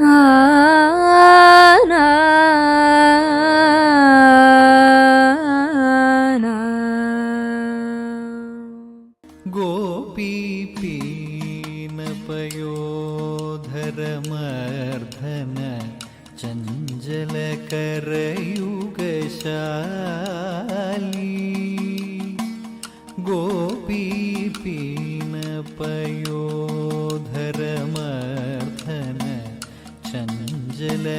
啊。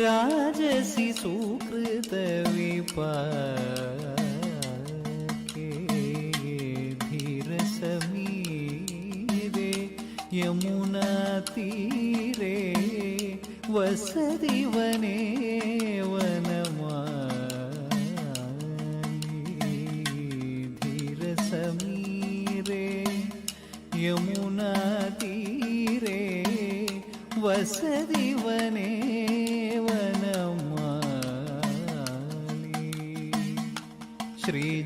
राजसि सुकृतविपाके धीरसमीरे यमुनातीरे वसति वने वनमाली धीरसमीरे यमुनातीरे वसति वने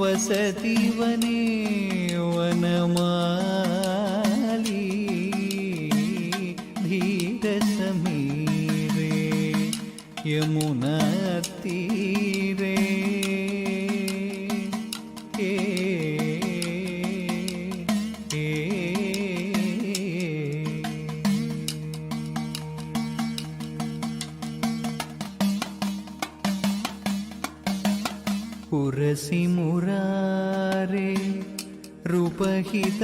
वसति वने वनमाली धीरसमीरे यमुनातीरे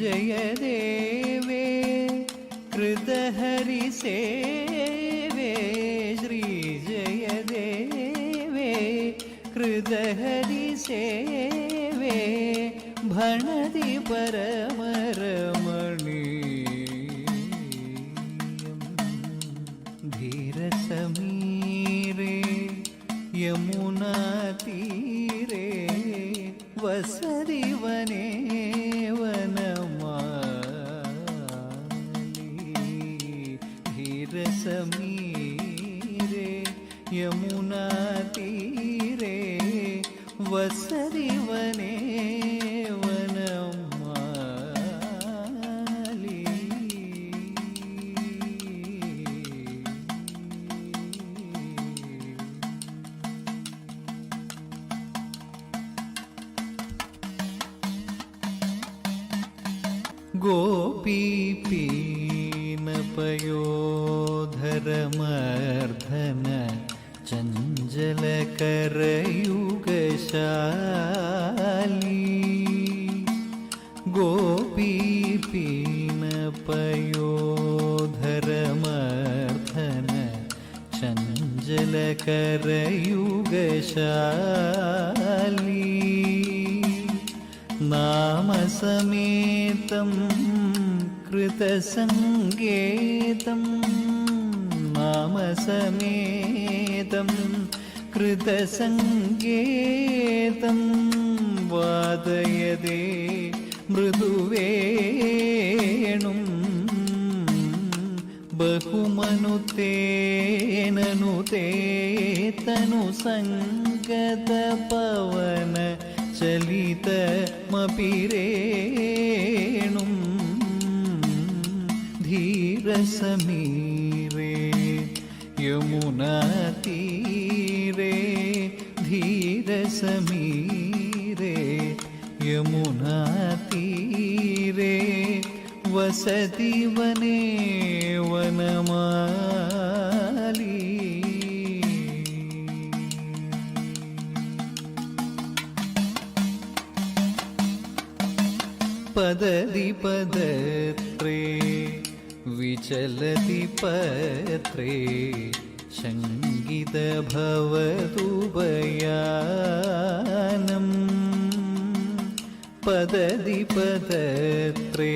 श्रीजयदेवे कृतहरिसेवे श्रीजयदेवे कृतहरिसेवे भणति परमरमणीयम् धीरसमीरे यमुनातीरे वसति சரிவனே चञ्चलकरयुगशाली गोपीपीनपयोधरमर्धन चञ्चलकरयुगशाली नामसमेतं कृतसङ्गेतं नामसमेतं कृतसङ्गेतं वादयदे മൃദുവേണും ബഹുമനു തേനു തേതനു സംഗത പവന ചലിതമപിരേണും ധീരസമീരേ യമുനാതീരേ ധീരസമീ वसति वने वनमाली पदति पदत्रे विचलति पत्रे शङ्गितभवदुभयानम् पदति पदत्रे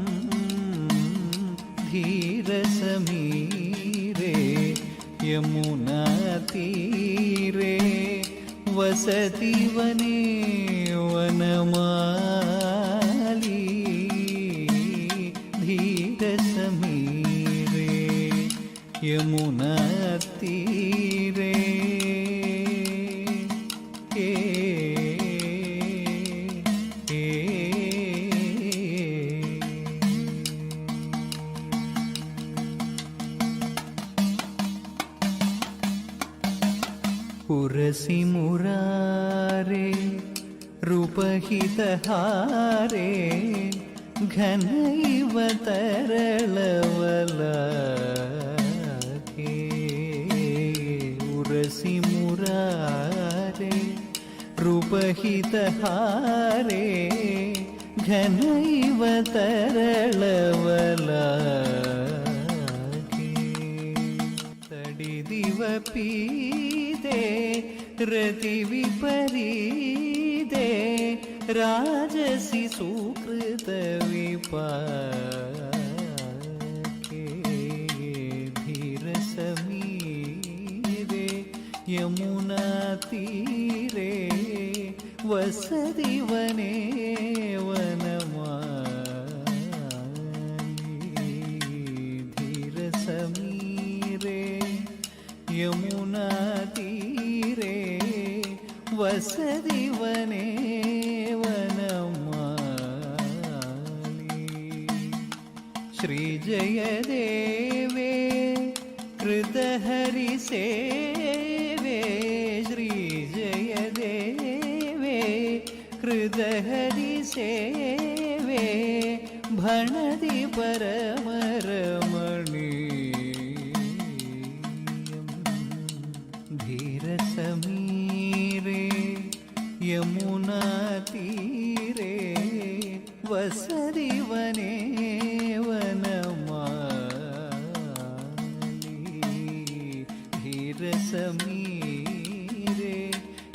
यमुनातीरे वसति वने ಸಹಾರೇ ಘನೈವ ತರಳವಲ ಉರಸಿ ಮುರಾರೆ ರೂಪಹಿತಹಾರೇ ಘನೈವ ತರಳವಲ ತಡಿದಿವ ಪೀದೆ ರತಿ ವಿಪರೀದೆ राजसि समीरे धीरसमीरे यमुनातीरे वसति वने वनमाली श्रीजयदेवे कृतहरिसेवे श्रीजयदेवे कृतहरिसेवे भणति परमरमणीयम्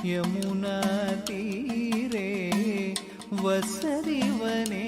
यमुनातीरे वसति वने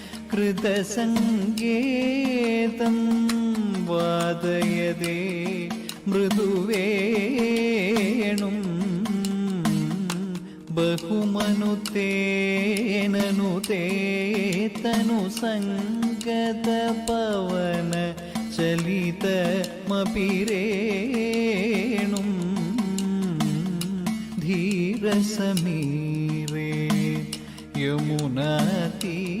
കൃതസംഗേതം വാദയതേ മൃദുവേണും ബഹുമനുതേനനുതേ തേതനു സംഗത പവന ചലിതമപിരേണും ധീരസമീരേ യമുനാതീരേ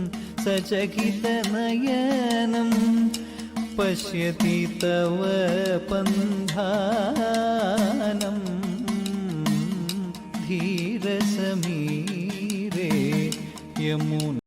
सचकितनयनं पश्यति तव पन्धानं धीरसमीरे यमुना